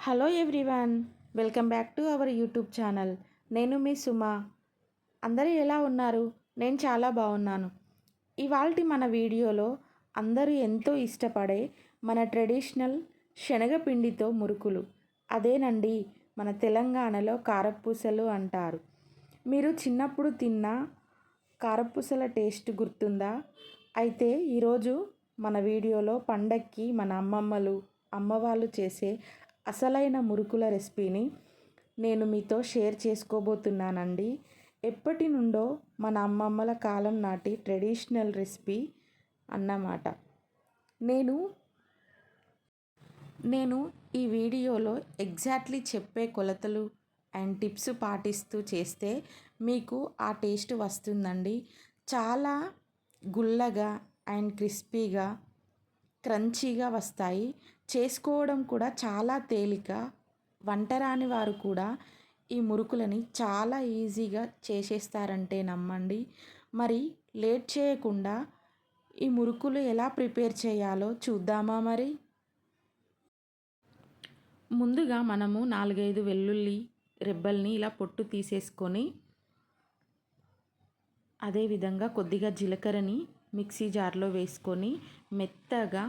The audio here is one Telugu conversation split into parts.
Hello everyone welcome back to our YouTube channel. నేను మీ సుమ. అందరూ ఎలా ఉన్నారు? నేను చాలా బాగున్నాను. ఇవాళ మన వీడియోలో అందరూ ఎంతో ఇష్టపడే మన ట్రెడిషనల్ శనగపిండితో మురుకులు. అదేనండి మన తెలంగాణలో కారపూసలు అంటారు. మీరు చిన్నప్పుడు తిన్న కారపూసల టేస్ట్ గుర్తుందా? అయితే ఈరోజు మన వీడియోలో పండక్కి మన అమ్మమ్మలు అమ్మవాళ్ళు చేసే అసలైన మురుకుల రెసిపీని నేను మీతో షేర్ చేసుకోబోతున్నానండి. ఎప్పటి నుండో మన అమ్మమ్మల కాలం నాటి ట్రెడిషనల్ రెసిపీ అన్నమాట. నేను నేను ఈ వీడియోలో ఎగ్జాక్ట్లీ చెప్పే కొలతలు అండ్ టిప్స్ పాటిస్తూ చేస్తే మీకు ఆ టేస్ట్ వస్తుందండి. చాలా గుల్లగా అండ్ క్రిస్పీగా క్రంచీగా వస్తాయి. చేసుకోవడం కూడా చాలా తేలిక. వంట రాని వారు కూడా ఈ మురుకులని చాలా ఈజీగా చేసేస్తారంటే నమ్మండి. మరి లేట్ చేయకుండా ఈ మురుకులు ఎలా ప్రిపేర్ చేయాలో చూద్దామా మరి? ముందుగా మనము నాలుగైదు వెల్లుల్లి రెబ్బల్ని ఇలా పొట్టు తీసేసుకొని అదేవిధంగా కొద్దిగా జీలకర్రని మిక్సీ జార్లో వేసుకొని మెత్తగా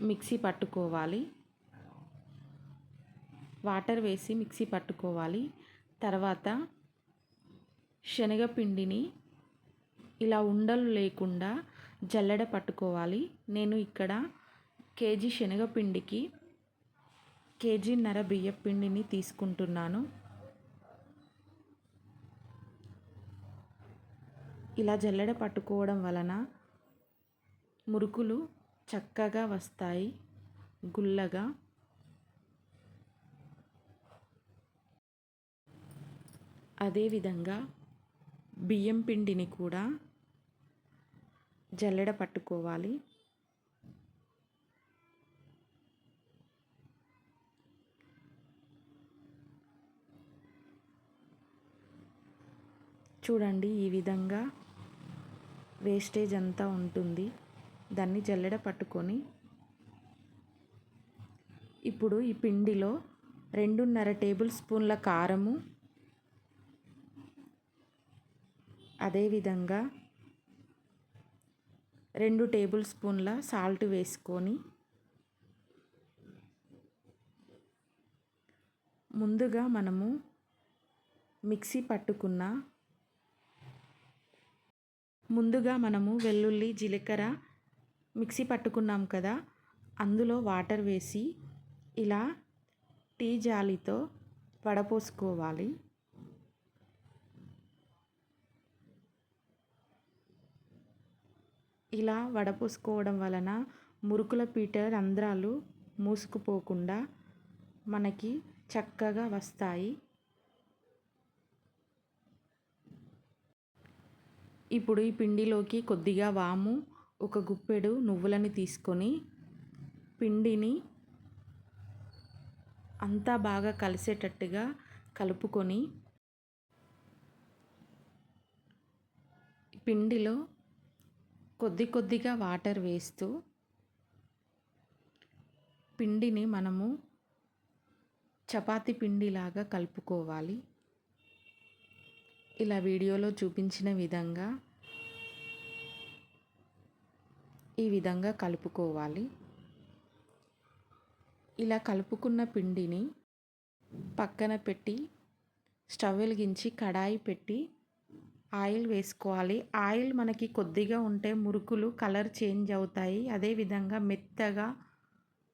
మిక్సీ పట్టుకోవాలి. వాటర్ వేసి మిక్సీ పట్టుకోవాలి. తర్వాత శనగపిండిని ఇలా ఉండలు లేకుండా జల్లెడ పట్టుకోవాలి. నేను ఇక్కడ కేజీ శనగపిండికి కేజీన్నర బియ్యపిండిని తీసుకుంటున్నాను. ఇలా జల్లెడ పట్టుకోవడం వలన మురుకులు చక్కగా వస్తాయి. గుల్లగా. అదేవిధంగా బియ్యం పిండిని కూడా జల్లెడ పట్టుకోవాలి. చూడండి ఈ విధంగా వేస్టేజ్ అంతా ఉంటుంది. దాన్ని జల్లెడ పట్టుకొని ఇప్పుడు ఈ పిండిలో రెండున్నర టేబుల్ స్పూన్ల కారము అదేవిధంగా రెండు టేబుల్ స్పూన్ల సాల్ట్ వేసుకొని ముందుగా మనము మిక్సీ పట్టుకున్న ముందుగా మనము వెల్లుల్లి జీలకర్ర మిక్సీ పట్టుకున్నాం కదా అందులో వాటర్ వేసి ఇలా టీ జాలితో వడపోసుకోవాలి. ఇలా వడపోసుకోవడం వలన మురుకుల పీట రంధ్రాలు మూసుకుపోకుండా మనకి చక్కగా వస్తాయి. ఇప్పుడు ఈ పిండిలోకి కొద్దిగా వాము ఒక గుప్పెడు నువ్వులని తీసుకొని పిండిని అంతా బాగా కలిసేటట్టుగా కలుపుకొని పిండిలో కొద్ది కొద్దిగా వాటర్ వేస్తూ పిండిని మనము చపాతి పిండిలాగా కలుపుకోవాలి. ఇలా వీడియోలో చూపించిన విధంగా ఈ విధంగా కలుపుకోవాలి. ఇలా కలుపుకున్న పిండిని పక్కన పెట్టి స్టవ్ వెలిగించి కడాయి పెట్టి ఆయిల్ వేసుకోవాలి. ఆయిల్ మనకి కొద్దిగా ఉంటే మురుకులు కలర్ చేంజ్ అవుతాయి. అదేవిధంగా మెత్తగా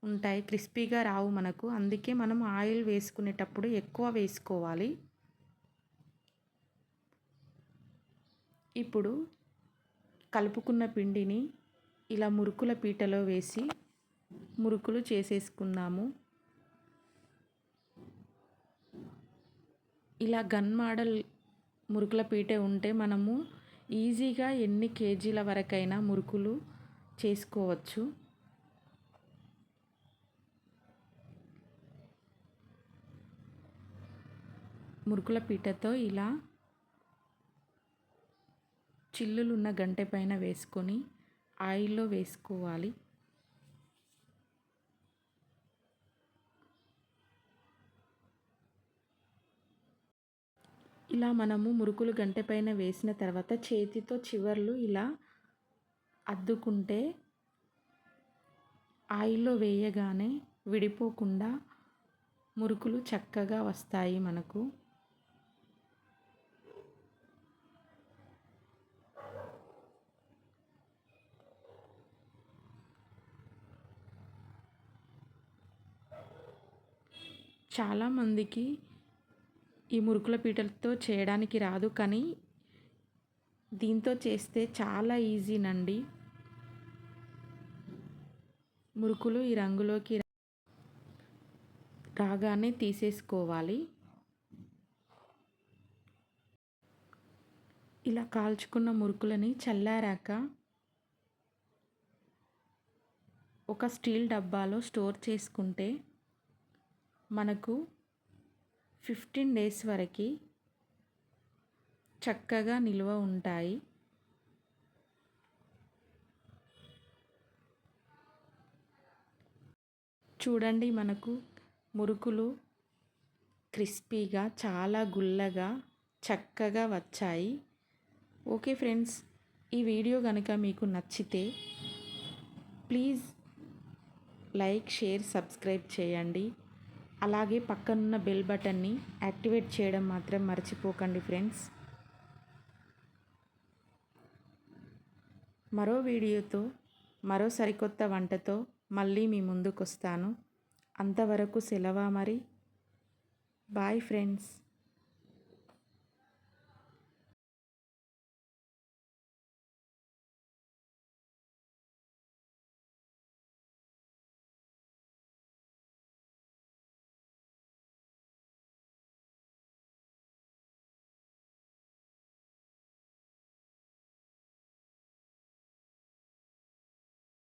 ఉంటాయి. క్రిస్పీగా రావు మనకు. అందుకే మనం ఆయిల్ వేసుకునేటప్పుడు ఎక్కువ వేసుకోవాలి. ఇప్పుడు కలుపుకున్న పిండిని ఇలా మురుకుల పీటలో వేసి మురుకులు చేసేసుకుందాము. ఇలా గన్ మోడల్ మురుకుల పీట ఉంటే మనము ఈజీగా ఎన్ని కేజీల వరకైనా మురుకులు చేసుకోవచ్చు. మురుకుల పీటతో ఇలా చిల్లులున్న గంటె పైన వేసుకొని ఆయిల్లో వేసుకోవాలి. ఇలా మనము మురుకులు గంట పైన వేసిన తర్వాత చేతితో చివర్లు ఇలా అద్దుకుంటే ఆయిల్లో వేయగానే విడిపోకుండా మురుకులు చక్కగా వస్తాయి మనకు. చాలామందికి ఈ మురుకుల పీటలతో చేయడానికి రాదు కానీ దీంతో చేస్తే చాలా ఈజీనండి. మురుకులు ఈ రంగులోకి రాగానే తీసేసుకోవాలి. ఇలా కాల్చుకున్న మురుకులని చల్లారాక ఒక స్టీల్ డబ్బాలో స్టోర్ చేసుకుంటే మనకు ఫిఫ్టీన్ డేస్ వరకు చక్కగా నిల్వ ఉంటాయి. చూడండి మనకు మురుకులు క్రిస్పీగా చాలా గుల్లగా చక్కగా వచ్చాయి. ఓకే ఫ్రెండ్స్ ఈ వీడియో కనుక మీకు నచ్చితే ప్లీజ్ లైక్ షేర్ సబ్స్క్రైబ్ చేయండి. అలాగే పక్కనున్న బెల్ బటన్ని యాక్టివేట్ చేయడం మాత్రం మర్చిపోకండి ఫ్రెండ్స్ మరో వీడియోతో మరో సరికొత్త వంటతో మళ్ళీ మీ ముందుకు వస్తాను అంతవరకు సెలవా మరి? Bye friends